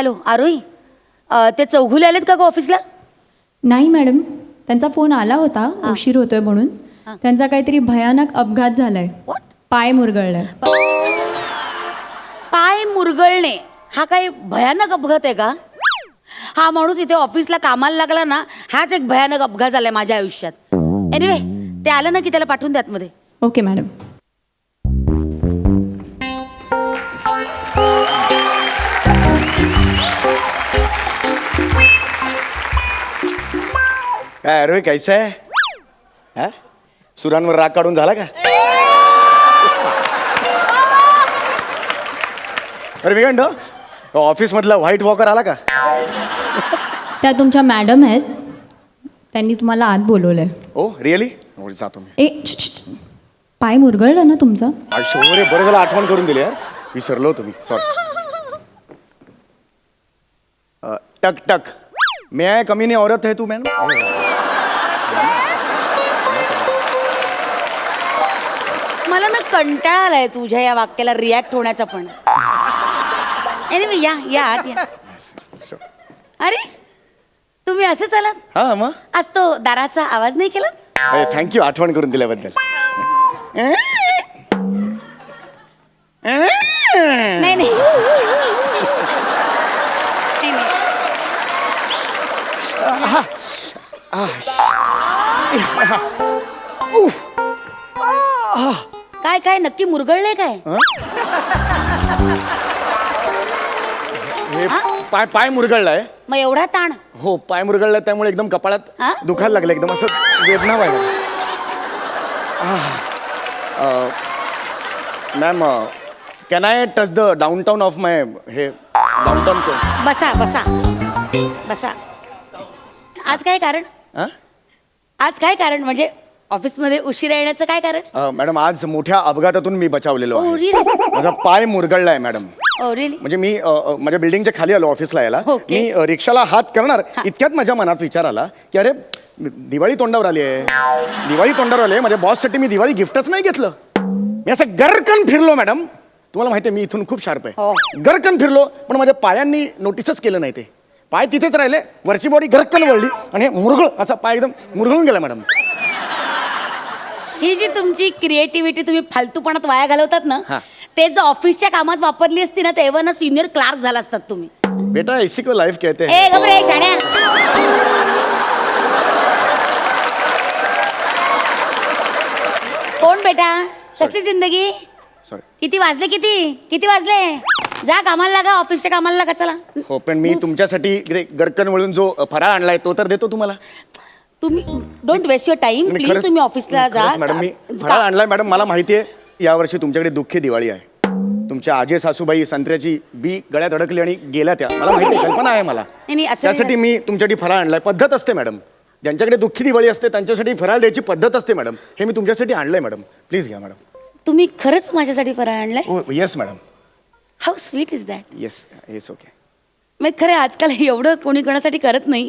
Hello आरोही अ, ते चौघुले आलेत का ग ऑफिसला? नाही मॅडम त्यांचा फोन आला होता उशीर होतोय म्हणून. त्यांचा काहीतरी भयानक अपघात झालाय. What? पाय मुरगळलाय. पाय मुरगळणे हा काही भयानक अपघात आहे का? हा माणूस इथे ऑफिसला कामाला लागला ना हाच एक भयानक अपघात झालाय माझ्या आयुष्यात. एनिवे ते आलं ना की त्याला पाठवून द्या मध्ये ओके मॅडम. काय अरे कैसा आहे हा? सुरांवर राग काढून झाला का? अरे मी म्हणतो ऑफिसमधला व्हाईट वॉकर आला का? त्या तुमच्या मॅडम आहेत. त्यांनी तुम्हाला आत बोलवलंय. Oh really? जातो मी ए श, श, श. पाय मुरगळलं ना तुमचं? शोरे बरं झालं आठवण करून दिली यार. विसरलो होतो मी सॉरी टक टक. मे कमी नाही औरत है तू मॅम मला ना कंटाळा आलाय तुझ्या या वाक्याला रिॲक्ट होण्याचा पण. एनिवे या या आत या. अरे तुम्ही असेच आलात? हा मग? आज तो दाराचा आवाज नाही केला? थँक्यू आठवण करून दिल्याबद्दल. नाही नाही. नाही, नाही. काय काय नक्की मुरगळले काय? हे पाय पाय मुरगळलाय. मग एवढा ताण. हो पाय मुरगळलाय त्यामुळे एकदम हा? कपाळात दुखायला लागलं एकदम असं वेदना व्हायला. Ma'am can I touch the down of my हे डाऊन बसा बसा. बसा. आज काय कारण? हां आज काय कारण? म्हणजे ऑफिसमध्ये उशिरा येण्याचं काय कारण? मॅडम आज मोठ्या अपघातातून मी बचावलेलो आहे. रिली माझा पाय मुरगळलाय मॅडम. ओ रिली म्हणजे मी अ, अ, माझ्या बिल्डिंगच्या खाली आलो ऑफिसला यायला. मी अ, रिक्षाला हात करणार इतक्यात माझ्या मनात विचार आला की अरे दिवाळी तोंडावर आली आहे. दिवाळी तोंडावर आली आहे माझ्या बॉससाठी मी दिवाळी गिफ्टच नाही घेतलं. मी असं गरकन फिरलो मॅडम. तुम्हाला माहिती आहे मी इथून खूप शार्प हो. आहे गरकन फिरलो पण माझ्या पायांनी नोटीसच केलं नाही ते. पाय तिथेच राहिले वरची बॉडी गरकन वळली आणि हे मुरगळ असा पाय एकदम मुरगळून गेला मॅडम. ही जी तुमची क्रिएटिव्हिटी तुम्ही फालतूपणात वाया घालवतात ना हा. ते जर ऑफिसच्या कामात वापरली असती ना तेव्हा ना सिनियर क्लार्क झाला असतात तुम्ही. बेटा इसी को लाईफ कहते हैं. ए गबरे शाण्या. कोण बेटा? कसली जिंदगी? सॉरी किती वाजले किती? किती वाजले? जा कामाला लागा ऑफिसच्या कामाला लागा चला. हो पण मी तुमच्यासाठी इकडे गरकन वळून जो फराळ आणलाय तो तर देतो तुम्हाला? तुम्ही don't waste your time please खरंच- तुम्ही ऑफिसला जा. मॅडम मी फराळ आणलाय मॅडम मला माहिती आहे यावर्षी तुमच्याकडे दुःखी दिवाळी आहे. तुमच्या आजे सासूबाई संत्र्याची बी गळ्यात अडकली आणि गेल्या त्या. मला माहिती आहे कल्पना आहे मला. नाही, नाही, असं नाही. त्यासाठी मी तुमच्यासाठी फराळ आणलाय. पद्धत असते मॅडम ज्यांच्याकडे दुःखी दिवाळी असते त्यांच्यासाठी फराळ द्यायची पद्धत असते मॅडम हे मी तुमच्यासाठी आणलंय मॅडम प्लीज घ्या मॅडम तुम्ही खरंच माझ्यासाठी फराळ आणलाय? हो yes madam how sweet is that yes yes okay मग खरं आजकाल एवढं कोणी कोणासाठी करत नाही.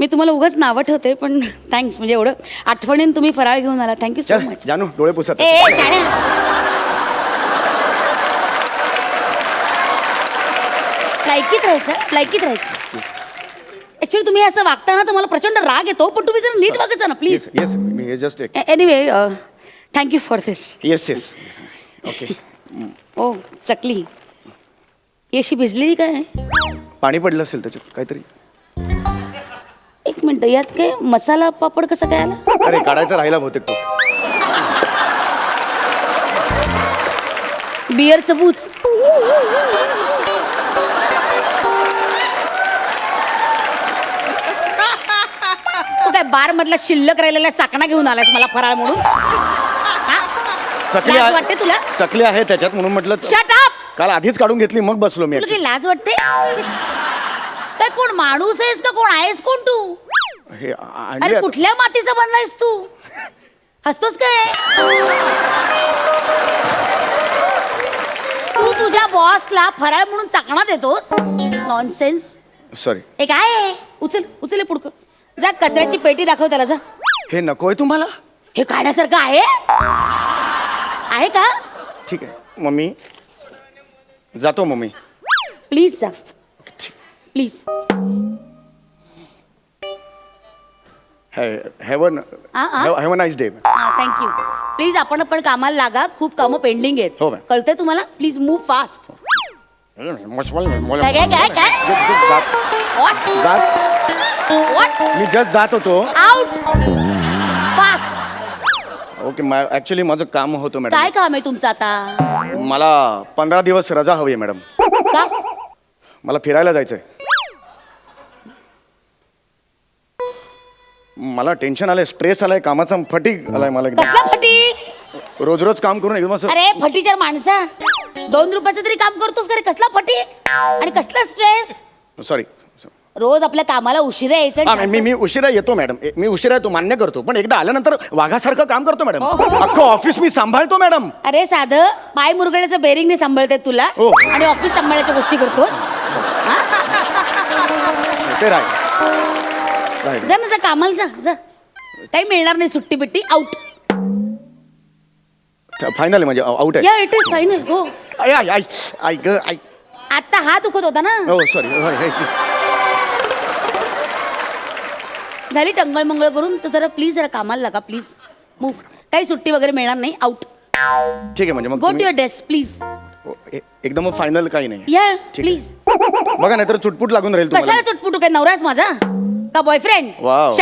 मी तुम्हाला उगाच नावं ठेवते पण थँक्स म्हणजे एवढं आठवणीन तुम्ही फराळ घेऊन आला. थँक्यू सो मच जानू डोळे पुसत ए ए, शाण्या. लायकीत राहायचं लायकीत राहायचं. ऍक्च्युली तुम्ही असं वागताना तर मला प्रचंड राग येतो पण तुम्ही जरा नीट वागायचं ना प्लीज येस येस मी हे just anyway thank you for this yes yes okay oh चकली. ही अशी भिजलेली काय पाणी पडलं असेल त्याच्यात काहीतरी. मिनिट यात काय मसाला पापड कसं काय आला? अरे काढायचा राहिला बहुतेक तो. बियरचं बूच. तू काय बार मधला शिल्लक राहिलेला चाकणा घेऊन आलास मला फराळ म्हणून? हा? चकली लाज वाटते तुला? चकली आहे त्याच्यात म्हणून म्हटलं शट अप काल आधीच काढून घेतली मग बसलो मी तुला काही लाज वाटते? काय कोण माणूस आहेस का? कोण आहेस कोण तू. हे अरे. कुठल्या मातीचा बनलायस तू? हसतोस काय तू तुझ्या बॉसला फराळ म्हणून चाकणा देतोस? नॉनसेन्स सॉरी हे काय आहे उचल उचल हे पुडकं जा कचऱ्याची पेटी दाखव त्याला जा. हे नकोय तुम्हाला? हे काढण्यासारखं आहे? आहे का? ठीक आहे. मम्मी. जातो मम्मी. प्लीज जा. Please have ah, ah? Have a nice day thank you please आपण पण कामाला लागा. खूप कामं पेंडिंग आहेत. हो. कळतंय तुम्हाला? प्लीज मूव फास्ट काय काय काय काय? जात मी जस्ट जात होतो. आउट फास्ट ओके ॲक्च्युली माझं काम होतं काय मॅडम काम आहे तुमचं आता? मला पंधरा दिवस रजा हवी आहे मॅडम का? मला फिरायला जायचंय. मला टेन्शन आलंय स्ट्रेस आलाय कामाचा फटीक आलाय मला एकदम. कसला फटी रोज रोज काम करून एकदम असं अरे फटीच्या माणसा. दोन रुपयाचं तरी काम करतोस का रे? कसला फटी आणि कसला स्ट्रेस सॉरी रोज आपल्या कामाला उशिरा यायचं हा आणि मी मी उशिरा येतो मॅडम ए- मी उशिरा येतो मान्य करतो. पण एकदा आल्यानंतर वाघासारखं काम करतो मॅडम हो, हो. अख्खं ऑफिस मी सांभाळतो मॅडम अरे साधं पाय मुरगळ्याचं बेरिंग नाही सांभाळते तुला. हो. आणि ऑफिस सांभाळायच्या गोष्टी करतोस. ते राहील राहील जा ना जा कामाला जा जा. काही मिळणार नाही सुट्टी बिट्टी आउट फायनल म्हणजे आउट आहे. या इट इज फायनल हो. आय आय आय आय ग आय आता हा दुखत होता ना? हो सॉरी झाली टंगळ मंगळ करून तर जरा प्लीज जरा कामाला लागा प्लीज मूव काही सुट्टी वगैरे मिळणार नाही आउट ठीक आहे म्हणजे मग गो टू तुम्ही- युअर डेस्क प्लीज ए- एकदम फायनल काही नाही. या ठीक आहे. प्लीज बघा नाहीतर चुटपुट लागून राहील कशाला तुम्हाला चुटपुटू काय नवराच माझा? का बॉयफ्रेंड Wow.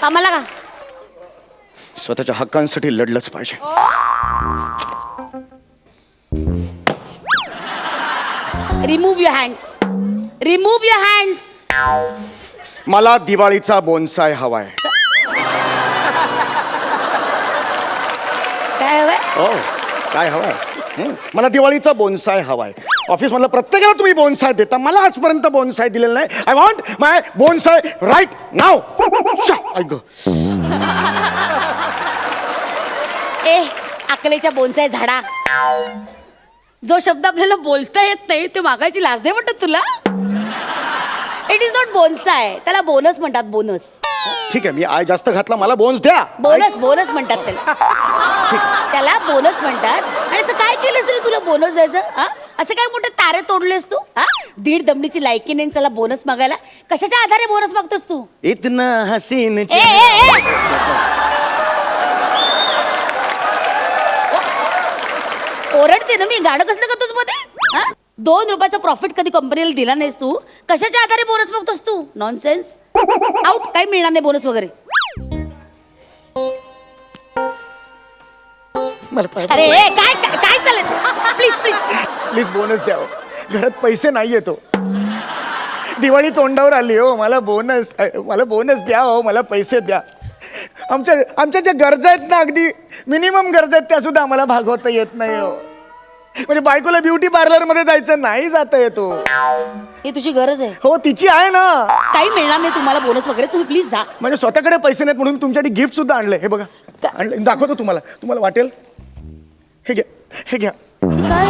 कामाला का? स्वतःच्या हक्कांसाठी लढलंच पाहिजे. Remove your hands remove your hands मला दिवाळीचा बोनसाय हवाय. काय हवंय? हो काय हवाय? हं? मला दिवाळीचा बोनसाय हवाय. ऑफिस मधला प्रत्येकाला तुम्ही बोनसाय देता. मला आजपर्यंत बोनसाय दिलेला नाही. आय वॉन्ट माय बोनसाय राईट नाव ऐक ए अकलेच्या बोनसाय झाडा. जो शब्द आपल्याला बोलता येत नाही ते मागायची लाज नाही वाटत तुला? इट इज नॉट बोनसाय त्याला बोनस म्हणतात बोनस ठीक आहे मी आय जास्त घातला मला बोन्स द्या. बोनस बोनस म्हणतात त्याला. त्याला बोनस म्हणतात. आणि असं केलंस रे तुला बोनस द्यायचं? हा? असं काय मोठे तारे तोडलेस तू? हा? दीड दमडीची लायकी नाही त्याला बोनस मागायला. कशाच्या आधारे बोनस मागतोस तू? इतना हसीन ए, ए, ए! ओरडते ना मी. गाणं कसलं करतोस मध्ये हा? दोन रुपयाचा प्रॉफिट कधी कंपनीला दिला नाहीस तू. कशाच्या आधारे बोनस मागतोस तू? नॉनसेन्स आउट काही मिळणार नाही बोनस वगैरे. मला ए, काय काय काय चाललंय प्लीज प्लीज प्लीज बोनस द्या. घरात पैसे नाही येतो दिवाळी तोंडावर आली हो. मला बोनस मला बोनस द्या हो. मला पैसे द्या. आमच्या आमच्या ज्या गरजा आहेत ना अगदी मिनिमम गरजा आहेत त्या सुद्धा आम्हाला भागवता येत नाही हो. म्हणजे बायकोला ब्युटी पार्लरमध्ये जायचं नाही जाता येतो. ही तुझी गरज आहे. हो तिची आहे ना. काही मिळणार नाही तुम्हाला बोनस वगैरे. तुम्ही प्लीज जा. म्हणजे स्वतःकडे पैसे नाहीत म्हणून तुमच्यासाठी गिफ्ट सुद्धा आणलंय. हे बघा. आणलं दाखवतो तुम्हाला. तुम्हाला वाटेल? हे घ्या हे घ्या काय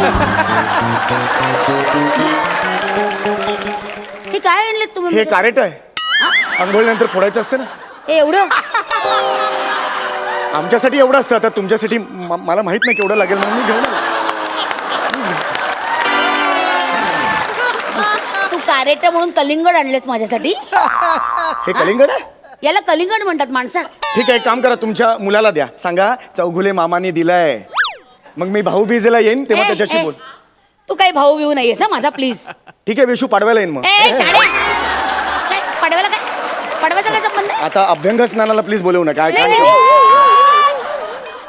हे काय आणले तुम्ही? हे म्हणजे? कारेट आहे. आंघोळीनंतर फोडायचं असतं ना. हे एवढं? आमच्यासाठी एवढं असतं. आता तुमच्यासाठी म- मला माहीत नाही केवढं लागेल म्हणून मी घेऊन आलो. तू कारेट म्हणून कलिंगड आणलेस माझ्यासाठी. हे कलिंगड आहे? याला कलिंगड म्हणतात माणसा. ठीक आहे एक काम करा. तुमच्या मुलाला द्या. सांगा चौघुले मामाने दिलाय. मग मी भाऊ बीजेला येईन तेव्हा ए, त्याच्याशी ए, बोल. तू काही भाऊ बिऊ नाहीयेस हा माझा प्लीज ठीक आहे विशू पाडवायला येईन मग. ए काय पडवायला काय पडवायचा काय संबंध आहे? आता अभ्यंग स्नानाला प्लीज बोलवू नका काय नाही काय नाही, नाही.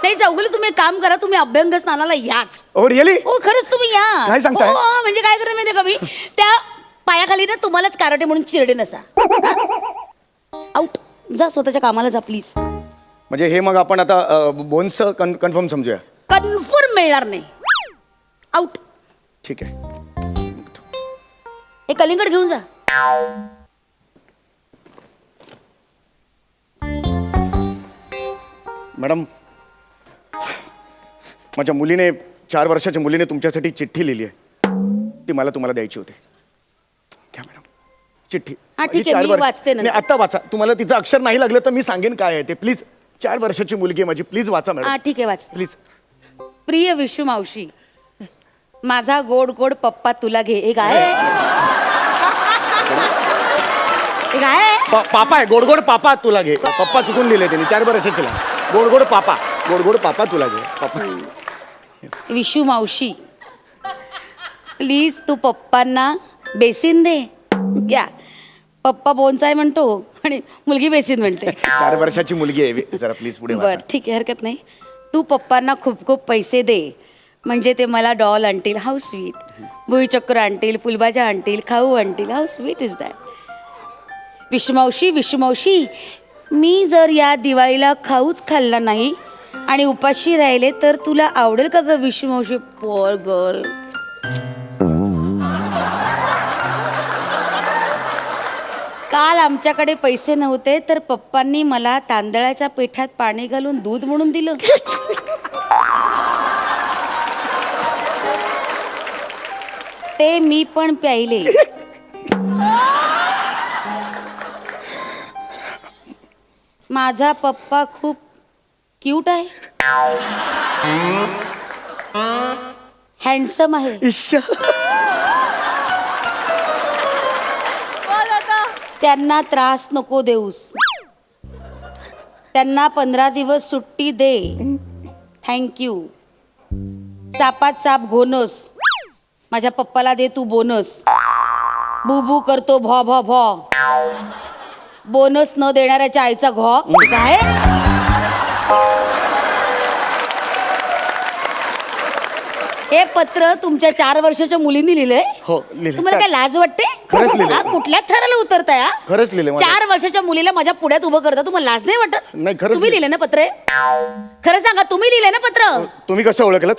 नाही चौगुले तुम्ही एक काम करा तुम्ही अभ्यंग स्नानाला याच. ओ रिअली हो खरंच तुम्ही या. काय सांगताय? हो, हो, म्हणजे काय करत माहिती का मी? त्या पायाखाली ना तुम्हालाच काराटे म्हणून चिरडे नसा. आउट जा स्वतःच्या कामाला जा प्लीज म्हणजे हे मग आपण आता बोन्स कन्फर्म समजूया. कन्फर्म मिळणार नाही. आउट ठीक आहे. हे कलिंगड घेऊन जा. मॅडम माझ्या मुलीने चार वर्षाच्या मुलीने तुमच्यासाठी चिठ्ठी लिहिली आहे. ती मला तुम्हाला द्यायची होती. घ्या मॅडम. चिठ्ठी. हा, ठीक माझी आहे, चार मी वर्ष- वाचते नंतर. नाही, आता वाचा. तुम्हाला तिचं अक्षर नाही लागलं तर मी सांगेन काय आहे ते. प्लीज चार वर्षाची मुलगी आहे माझी. प्लीज वाचा हा मॅडम ठीक आहे वाच प्लीज. प्रिय विशू मावशी माझा गोड गोड पप्पा तुला घे. हे काय आहे? हे काय आहे? प- पापा आहे. गोड गोड पापा तुला घे. पप्पा चुकून लिहिले त्यांनी. चार बरं तिला गोड गोड पापा. गोड गोड पापा तुला घे. पप्पा. विशू मावशी प्लीज तू पप्पांना बेसीन दे. घ्या पप्पा बोनसाय म्हणतो आणि मुलगी बेसीन म्हणते. चार वर्षाची मुलगी आहे. जरा प्लीज पुढे बर. ठीक आहे. हरकत नाही. तू पप्पांना खूप खूप पैसे दे. म्हणजे ते मला डॉल आणतील हाऊ स्वीट भुईचक्र आणतील फुलभाज्या आणतील खाऊ आणतील हाऊ स्वीट इज दॅट विषमावशी विषमावशी मी जर या दिवाळीला खाऊच खाल्ला नाही आणि उपाशी राहिले तर तुला आवडेल का ग विषमावशी पोर गर्ल काल आमच्याकडे पैसे नव्हते तर पप्पांनी मला तांदळाच्या पिठात पाणी घालून दूध म्हणून दिलं. ते मी पण प्यायले. माझा पप्पा खूप क्यूट आहे. हँडसम आहे. इश्श. त्यांना त्रास नको देऊस. त्यांना पंधरा दिवस सुट्टी दे. थँक्यू सापात साप घोनस. माझ्या पप्पाला दे तू बोनस. बुबू करतो भॉ भॉ भॉ. बोनस न देणाऱ्याच्या आईचा घॉ. काय? हे पत्र तुमच्या चार वर्षाच्या मुलींनी लिहिलंय. हो लिहिले तुम्हाला काय लाज वाटते? खरंच लिहिलंय. हा, कुठल्या थराला उतरताय हा? खरंच लिहिलंय मला. चार वर्षाच्या मुलीला माझ्या पुढ्यात उभं करता तुम्हाला लाज नाही वाटत? नाही, खरंच तुम्ही लिहिले ना पत्र? हे? खरं सांगा तुम्ही लिहिले ना पत्र? तुम्ही कसं ओळखलं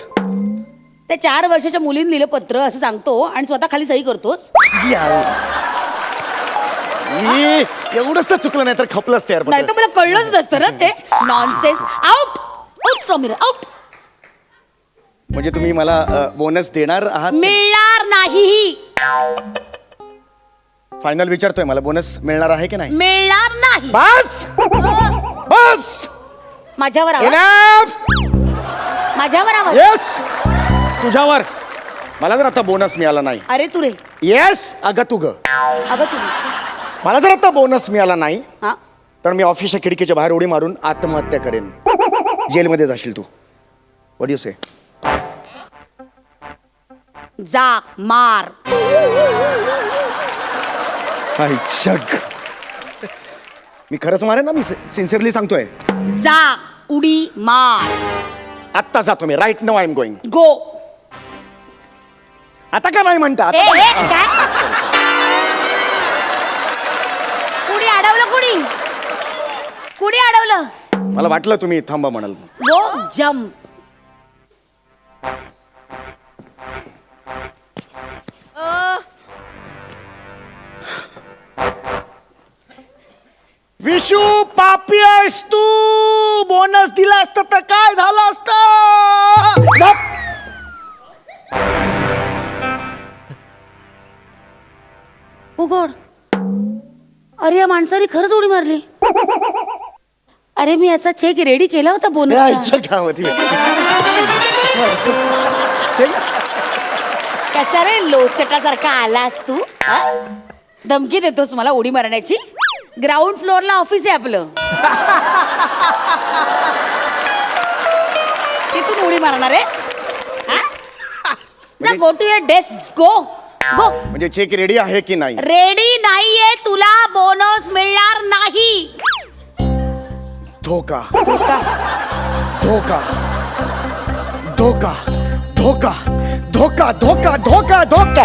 त्या चार वर्षाच्या मुलीने लिहिलं पत्र असं सांगतो आणि स्वतः खाली सही करतोच. एवढंच चुकलं नाही तर तयार नाही तर मला कळलंच नसतं ना ते. Nonsense out out from here out म्हणजे तुम्ही मला बोनस देणार आहात? मिळणार नाही फायनल विचारतोय मला बोनस मिळणार आहे की नाही? मिळणार नाही. बस! बस! माझ्यावर आवाज! माझ्यावर आवाज? येस तुझ्यावर. मला जर आता बोनस मिळाला नाही. अरे तू रे येस अगं तू ग. अगं तू. मला जर आता बोनस मिळाला नाही हा. तर मी ऑफिसच्या खिडकीच्या बाहेर उडी मारून आत्महत्या करेन. जेलमध्ये जाशील तू. वड यू से जा मार. मी खरंच मारेन ना? मी सिन्सिअरली सांगतोय. जा उडी मार. आत्ता जातो मी. Right no I am going go आता का नाही म्हणतात ए, ए, काय? कुणी अडवलं कुणी? कुणी अडवलं? मला वाटलं तुम्ही थांबा म्हणाल. गो जम विशू पापी आहेस तू. बोनस दिला असत तर काय झालं असतं! उघड. अरे या माणसाने खरंच उडी मारली. अरे मी याचा चेक रेडी केला होता बोनस. कसा रे लोचटासारखा आलास तू हा? धमकी देतोस मला उडी मारण्याची? ग्राउंड फ्लोअरला ऑफिस आहे आपलं. तिथून उडी मारणार आहेस? हा? जा go to your desk go go म्हणजे चेक रेडी आहे की नाही? रेडी नाहीये तुला बोनस मिळणार नाही. धोका. धोका. धोका. धोका धोका धोका धोका धोका धोका.